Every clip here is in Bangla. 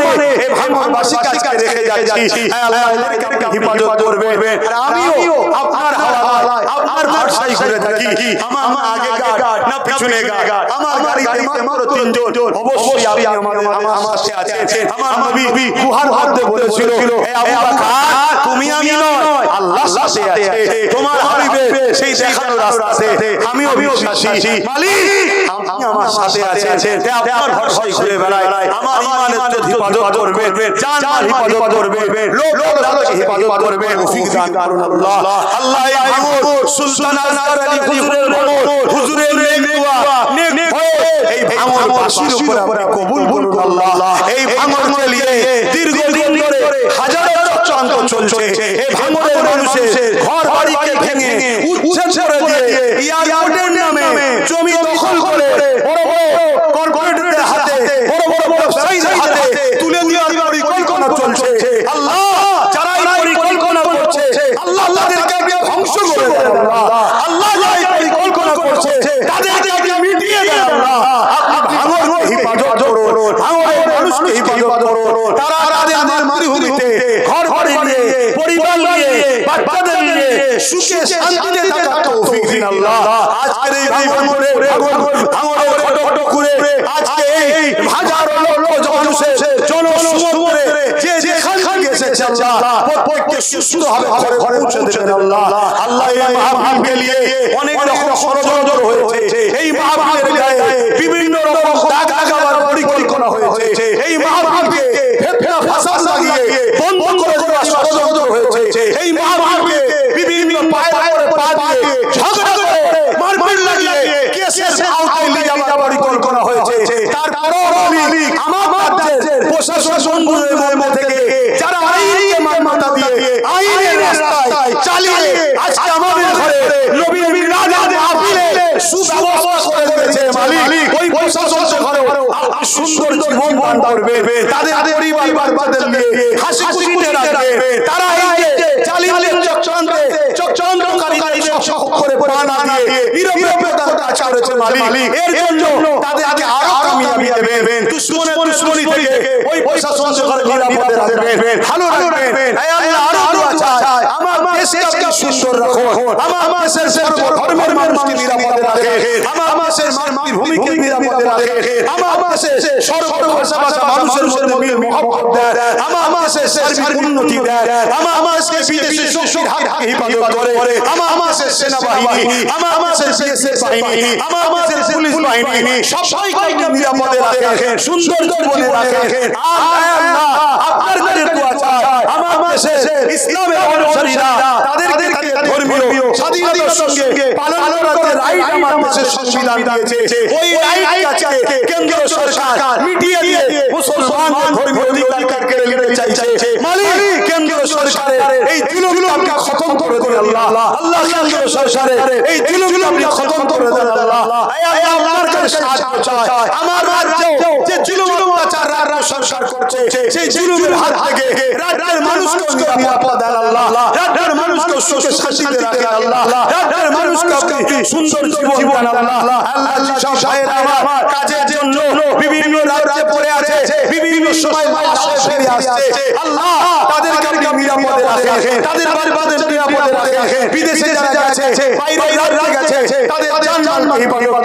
সম্মানে ভাঙনবাসীকে রেখে যাচ্ছি। হ্যাঁ, আল্লাহ এদেরকে আপনি হেফাজত করবে আমিও আপনার হাওয়ালায় আপনার ভরসায় ঘুরে থাকি। আমার আগেকার না পিছনে আমার গাড়িতে মাত্র তিনজন অবশ্যই আপনি আমার আমার আমার সাথে আছেন আমার নবী গুহার মধ্যে বলেছিল হে আবু বকর তুমি আমি নয় আল্লাহ সাথে আছে তোমার হাবিবে সেই দেখানো রাস্তাতে আমিও বিশ্বাসী মালিক আপনি আমার সাথে আছেন হে আপনার ভরসায় ঘুরে বেড়াই আমার ইমানের যদি হেফাজত করবেন জান মাল করবেন লোক লোক লালকে করবেন তৌফিক দান করুন আল্লাহ আল্লাহ এই আইমুর সুলতান আলী হুজুরের হয়ে এই ভাঙর বাসির উপর আপনি কবুল করুন আল্লাহ। এই ভাঙর চালিয়ে দীর্ঘদিন ধরে হাজারো চক্রান্ত চলছে। এই ভাঙরের মানুষের ঘর বাড়িকে ভেঙে উচ্ছেদ করে দিয়ে এয়ারপোর্টের নামে জমি দখল করে বড় বড় কর্পোরেটদের হাতে বড় বড় ব্যবসায়ীদের হাতে তুলে দেওয়ার পরিকল্পনা চলছে আল্লাহ যারা এই পরিকল্পনা করছে আল্লাহ তাদেরকে আপনি ধ্বংস করে দেন আল্লাহ আল্লাহ যারা এই পরিকল্পনা করছে তাদেরকে আপনি মিটিয়ে দেন। আল্লাহ আপনি ভাঙরকে হেফাজত করুন। ভাঙরের মানুষকে হেফাজত করুন। তারা তাদের মাতৃভূমিতে ঘর ঘরে নিয়ে পরিবার নিয়ে বাচ্চাদের নিয়ে সুখে শান্তিতে থাকার তৌফিক দিন আল্লাহ। আজকের এই ভাঙরে ভাঙরে ছোট করে আজকে এই হাজারো লোক মানুষের জনসমুদ্রে যে যেখান থেকে এসেছে আল্লাহ প্রত্যেককে সুস্থভাবে ঘরে ঘরে পৌঁছে দেবেন আল্লাহ। আল্লাহ এই মাহফিলকে লিয়ে অনেক রকম ষড়যন্ত্র হয়েছে। এই মাহফিলের গায়ে বিভিন্ন রকম দাগ লাগাবার পরিকল্পনা হয়েছে এই মাহফিলকে ফেফড়া ফাসাদ লাগিয়ে বন্ধ করে দেওয়ার ষড়যন্ত্র হয়েছে এই মাহফিলকে বিভিন্ন পায়ের উপরে পা দিয়ে ঝগড়া করে মারপিট লাগিয়ে কেসের আওতায় নিয়ে যাওয়ার পরিকল্পনা হয়েছে তারপরও আমি আমার রাজ্যের প্রশাসন বন্ধুদের মধ্যে থেকে যারা আইনকে মান্যতা দিয়ে আইনের রাস্তায় চালিয়ে আজকে আমাদের ঘরে নবী মিলাদ মাহফিলে সুব্যবস্থা করে দিয়েছে মালিক ওই প্রশাসন ঘরে আপনি সুন্দর জীবন দান করবেন তাদের পরিবার বাচ্চাদের নিয়ে হাসি খুশিতে রাখবে তারা এই যে চালিয়ে চক্রান্তে চক্রান্তকারীদের সহ করে পা দিয়ে নিরপেক্ষতার কাজ মালিক। এর জন্য তাদেরকে আরও কামিয়াবি দেবেন। দুশ্মনের দুশ্মনী থেকে ওই প্রশাসন ঘরে নিরাপদে রাখবেন। ভালো রাখবেন। আল্লাহ আরও দোয়া চাই আমার দেশকে সুন্দর আমার দেশের ধর্মের মানুষকে নিরাপদে আমার আমার দেশের মাতৃভূমিকে নিরাপদে রাখেন আমার আমার দেশের ভাষা ভাষা মানুষের মধ্যে মিল মহব্বত দেন আমার আমার সার্বিক উন্নতি দেন আমার আমার দেশকে বিদেশি শক্তির হাত থেকে করে। আমার আমার দেশের সেনাবাহিনী আমার আমার দেশের বিএসএফ বাহিনী আমার আমার দেশের পুলিশ বাহিনী সবাইকে নিরাপদে রাখেন সুন্দর জীবনে রাখেন আর আল্লাহ আপনার কাছে দোয়া চাই। আমার আমার দেশের ইসলামের অনুসারীরা তাদেরকে ধর্মীয় স্বাধীনতার সঙ্গে রাইট আমার সংবিধান দিয়েছে ওই রাইট কেন্দ্র সরকার মিটিয়ে দিয়ে মুসলমানদের ধর্মীয় অধিকার কেড়ে নিতে চাইছে। মালিক কেন্দ্র সরকারের এই দিনগুলো খতম করে দেন আল্লাহ। আল্লাহ। কেন্দ্র সরকারের এই দিনগুলো খতম করে দেন আল্লাহ। আয় কাছে সাহায্য চাই। আমার রাজ্য যে জুলুম অত্যাচার রাজ্য সরকার করছে সেই জুলুমের হাত থেকে রাজ্যের মানুষকে নিরাপদ আল্লাহ। রাজ্যের মানুষকে সুখে শান্তিতে রাখেন আল্লাহ। রাজ্যের মানুষকে সুন্দর জীবন দেন আল্লাহ। আল্লাহ। সব ভাইয়েরা আমার কাজের জন্য বিভিন্ন রাজ্যে পড়ে আছে বিভিন্ন সময় মাসে ফিরে আসছে আল্লাহ তাদেরকে আপনি নিরাপদে রাখেন তাদের পরিবারের নিরাপদে রাখেন বিদেশে যারা গেছে বাইরে রাজ্যে গেছে। তাদের জান মাল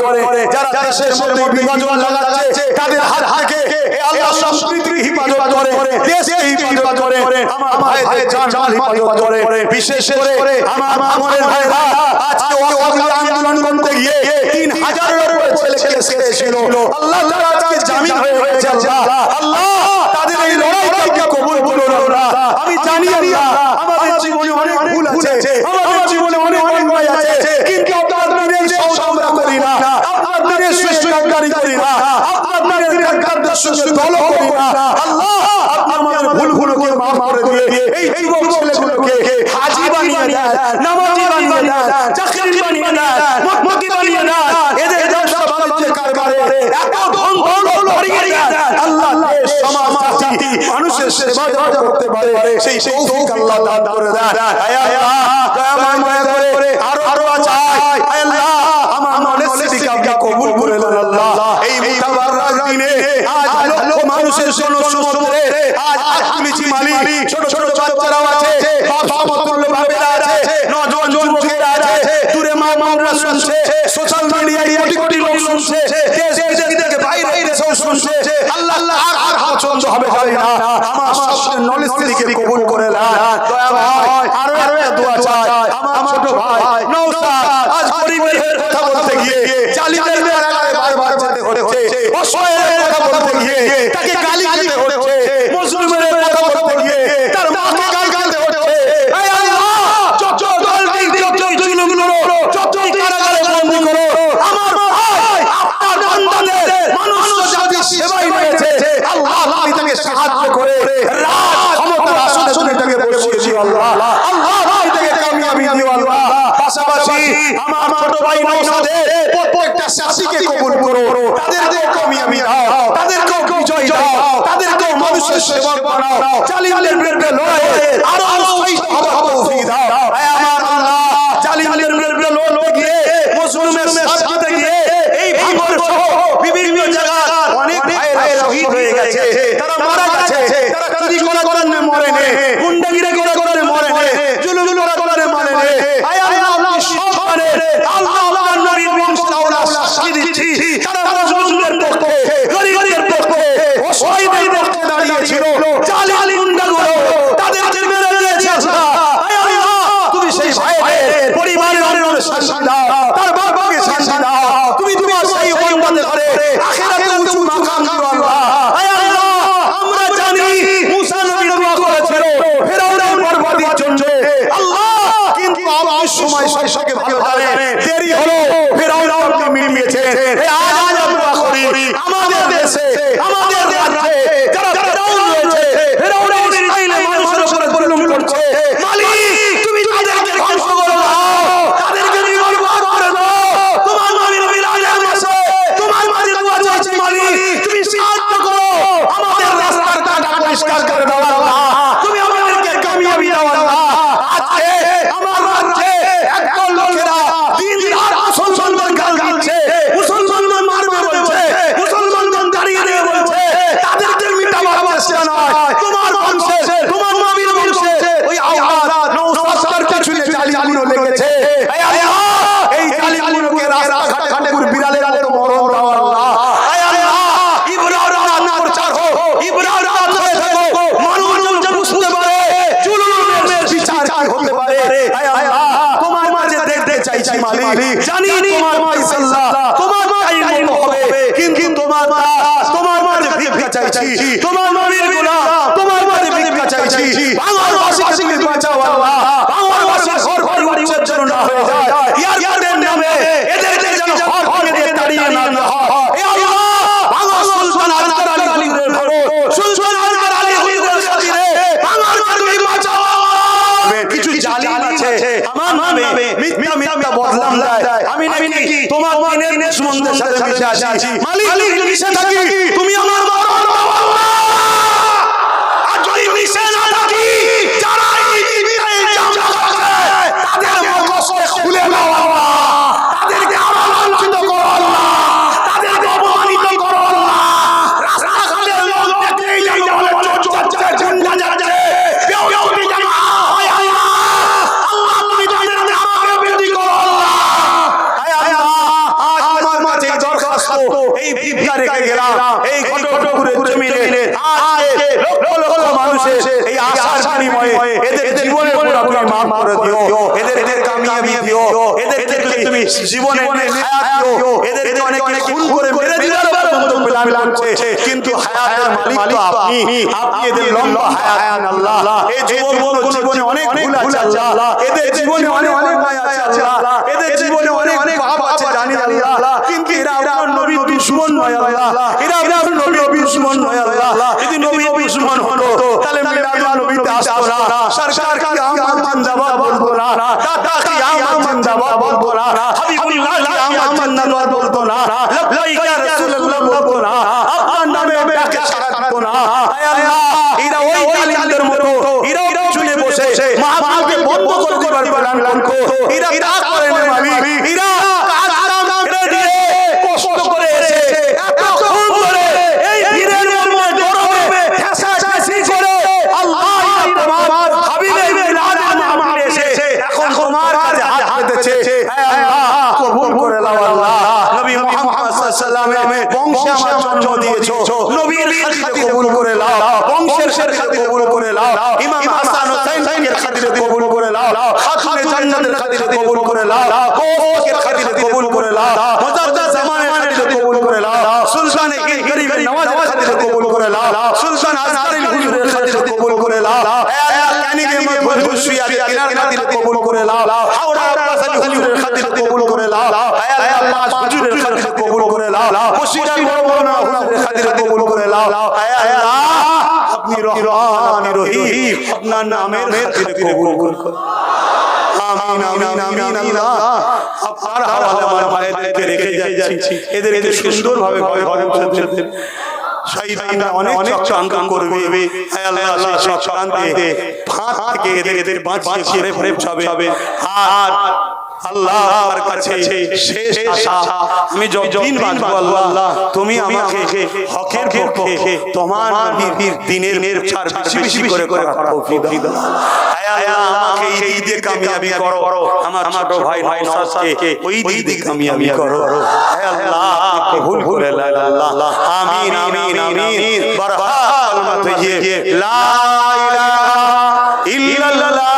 করে যারা দেশের মধ্যে বিভাজন লাগাচ্ছে তাদের হাত থেকে আল্লাহ সম্প্রীতি হেফাজত করে দেশকে হেফাজত করে আমার ভাইদের জান মাল করে বিশেষ করে আমার আমাদের ভাইরা আজকে ওয়াকাফ আন্দোলন করতে গিয়ে তিন হাজারের উপরে ছেলে কেস করেছিল আল্লাহ তাআলা আজকে জামিন হয়ে হয়েছে আল্লাহ আল্লাহ তাদের এই লড়াইকে কবুল করুন আল্লাহ আমি জানি আল্লাহ আমাদের জীবনে অনেক ভুল আছে আমাদের জীবনে অনেক অন্যায় আছে কিন্তু আপনার দিনের সৌদ আমরা করি না আপনার দিনের সুস্থকারী করি না আপনার দিনের কারদের সঙ্গে দল করি না আল্লাহ আপনি আমাদের ভুলগুলোকে মাফ করে দিয়ে এই যুবক ছেলেগুলোকে হাজি বানিয়ে দেন নামাজি বানিয়ে দেন চাকরি বানিয়ে দেন মুখমুখি বানিয়ে দেন এদের ব্যবসা বাণিজ্যের কারবারে এত ধন দৌলত ভরিয়ে দেন আল্লাহ দেশ সমাজ জাতি মানুষের সেবা যাতে করতে পারে সেই তৌফিক আল্লাহ দান করে দেন হে আল্লাহ দয়া করে আরও আরও চাই। হে আল্লাহ আমার মনের সিটিকে আপনি কবুল করে নেন আল্লাহ এই মুতাবারক দিনে আজ লক্ষ মানুষের জন্য সমুদ্রে আজ আজ তুলেছি মালিক ছোট সব সমতুল্য ভাবেরা আছে নজওয়ান যুবকেরা আছে দূরে মা বোনরা শুনছে সোশ্যাল মিডিয়ায় কোটি কোটি লোক শুনছে দেশ বিদেশ থেকে বাইরে দেশেও শুনছে আল্লাহ আল্লাহ আর আর পছন্দ হবে হবে না। আমার সব নলেজ থেকে কবুল করে না দয়া ভাই আরও আরও দোয়া চাই আমার ছোট ভাই নওশাদ আজ গরিবের কথা বলতে গিয়ে জালিমের বেড়ায় বারবার যেতে হচ্ছে অসহায়ের কথা বলতে গিয়ে তাকে গালি খেতে হচ্ছে মুসলিমের কথা বলতে গিয়ে তার মাকে গাল খেতে হচ্ছে এই আল্লাহ যত দলবিক যত জুলুম করো যত কারাগারে বন্দী করো আমার ভাই আপনার বান্দাদের মানুষ জাতি সেবাই রয়েছে আল্লাহ আপনি তাকে সাহায্য করে রাজ ক্ষমতার আসনে তুমি তাকে বসিয়ে দিও আল্লাহ আল্লাহ আপনি তাকে কামিয়াবি দিও আল্লাহ পাশাপাশি আমার ছোট ভাই নওশাদের প্রত্যেকটা শাসিকে কবুল করো তাদেরকেও কামিয়াবি দাও তাদেরকেও বিজয় দাও মানুষের সেবক বানাও জালিমের বিরুদ্ধে লড়াইয়ে আরও উৎসাহিত হবার তৌফিক দাও হে আমার আল্লাহ জালিমের বিরুদ্ধে লড়তে গিয়ে মুসলিমের সাথে গিয়ে এই ভাঙর সহ বিভিন্ন জায়গায় অনেক ভাইয়েরা শহীদ হয়ে গেছে তারা মারা গেছে তারা চুরি করা করার মরে নে গুন্ডাগিরি করা করার মরে নে জুলুম করা করার মরে নে আয় আল্লাহ আপনি সব আল্লাহ আপনার নবীর বংশাওলা সাক্ষী দিচ্ছি তারা মুসলিমদের পক্ষে জালে মালিক জানি তোমার ফাইসাল্লাহ তোমার টাইম মতো হবে কিন্তু তোমার দাস তোমার মাঝে ভিক্ষা চাইছি তোমার নবীর গোলাম তোমার মাঝে ভিক্ষা চাইছি বাংলার বাসীকে বাঁচাও আল্লাহ বাংলার বাসী ঘর ঘর বাড়ি উজ্জ্বল না হয়ে যায় ইয়ারদের নামে এদেরকে যেন ঘর ঘর দিয়ে তাড়িয়ে না দেওয়া হয় এ আল্লাহ বাংলা সুলতান আজকার আলী হুজুরের ঘরে সুলতান আজকার আলী হুজুরের খাতিরে বাংলার তুমি বাঁচাও কিছু জালিম আছে আমার নামে মিথ্যা মিথ্যা বদলাম দেয় আমি নাকি তোমার দিনের দুশমনদের সাথে মিশে আছি মালিক যদি মিশে থাকি তুমি আমার মরণ দাও আল্লাহ আর যদি মিশে না থাকি যারা এই পৃথিবীতে ইলজাম লাগাচ্ছে তাদের মুখোশ খুলে দাও আল্লাহ তাদেরকে আরও লাঞ্ছিত করো আল্লাহ তাদেরকে অপমানিত করো আল্লাহ রাস্তাঘাটে লোক দেখলেই যেন বলে চোর যাচ্ছে ঝান্ডা যাচ্ছে কেউ কেউ জানো হায় হায় আল্লাহ তুমি তাদেরকে আমাকে বেদি করো আল্লাহ হায় আল্লাহ আজ আমার মাঝে দরখাস্ত এই ভিক্ষা রেখে গেলাম এই ঘটপুরের জমিনে আজকে লক্ষ লক্ষ মানুষের এই আশার বিনিময়ে এদের জীবনের পুরো তুমি মাফ করে দিও। এদের এদের কামিয়াবি দিও। এদেরকে তুমি জীবনে হায়াত দিও। এদেরকে অনেক খুন করে মেরে দিবার পর্যন্ত প্ল্যান করছে। কিন্তু হায়াতের মালিক তো আপনি। আপনি। এদের লম্বা হায়াত। আল্লাহ। এই জীবন জীবনে অনেক ভুল আছে আল্লাহ। এদের জীবনে অনেক অনেক আছে আল্লাহ। এদের জীবনে অনেক অনেক পাপ আছে জানি আল্লাহ। কিন্তু এরা আপনার নবী দুশমন নয় আল্লাহ। এরা আপনার নবী দুশমন নয় আল্লাহ। যদি নবী দুশমন হতো তাহলে মিলাদ নবীতে আসতো না সরকার জিন্দাবাদ বলতো না। দাদা কি জিন্দাবাদ বলতো না। হাবিবুল্লাহ কি জিন্দাবাদ বলতো না। লাইকা রাসূলুল্লাহ বলতো না। আপনার নামে ডাকে সাড়া দিত না। আল্লাহ এরা ওই জালিমদের মতো এরা পিছনে বসে। মাহফিলকে বন্ধ করে দিবার প্ল্যান করতো এরা তা করে না মালিক এরা কাজ কাম ছেড়ে দিয়ে কষ্ট করে এসে এতক্ষণ ধরে এই দিনের মধ্যে গরমে ঠেসা ঠেসি করে আল্লাহ তোমার হাবিবের মিলাদের আল্লাহ কবুল করে নাও আল্লাহ নবী মুহাম্মদ সাল্লাল্লাহু আলাইহি ওয়াসাল্লামের বংশে আমার জন্ম দিয়েছ। নবীর খাতিরে কবুল করে নাও বংশের খাতিরে কবুল করে নাও ইমাম হাসান হোসেনের খাতিরে কবুল করে নাও খাতুনে জান্নাতের খাতিরে কবুল করে নাও কোসের খাতিরে কবুল করে নাও মুজাদ্দাদ জামানের খাতিরে কবুল করে নাও সুলতান হিন্দ গরিবের নওয়াজের খাতিরে কবুল করে নাও সুলতান আজহারুল হুজুরের খাতিরে কবুল করে নাও হে আল্লাহ কানিকে মত খুশিয়া কিনার খাতিরে কবুল করে নাও হাওড়া আব্বাসানি হুজুরের খাতিরে কবুল করে নাও হে আল্লাহ হুজুরের খাতিরে কবুল করে নাও মুশিরা বড় বড় না হুজুরের খাতিরে কবুল করে নাও হে আল্লাহ আপনি রহমান রহিম। আপনার নামের খাতিরে কবুল করুন। আমিন আমিন আমিন আল্লাহ। আপনার হাওয়ালে আমার ভাইদেরকে রেখে যাচ্ছি। এদেরকে সুন্দরভাবে ঘরে ঘরে পৌঁছে দেন। শয়তানরা অনেক অনেক চক্রান্ত করবে। হে আল্লাহ সেই চক্রান্তে ফাঁদ থেকে এদের এদের বাঁচিয়ে ঘরে পৌঁছাবে। আর আল্লাহর কাছে শেষ আশা। আমি যতদিন বাঁচবো আল্লাহ তুমি আমাকে হকের পক্ষে তোমার নবীর দিনের প্রচার বেশি বেশি করে করে তৌফিক দাও। আমাকে এই ঈদে কামিয়াবি করো। আমার ছোট ভাই ভাই ওই ঈদে কামিয়াবি করো। হে আল্লাহ কবুল করে নেন আল্লাহ। আমিন আমিন আমিন বরহাল মত ये লা ইলাহা ইল্লাল্লাহ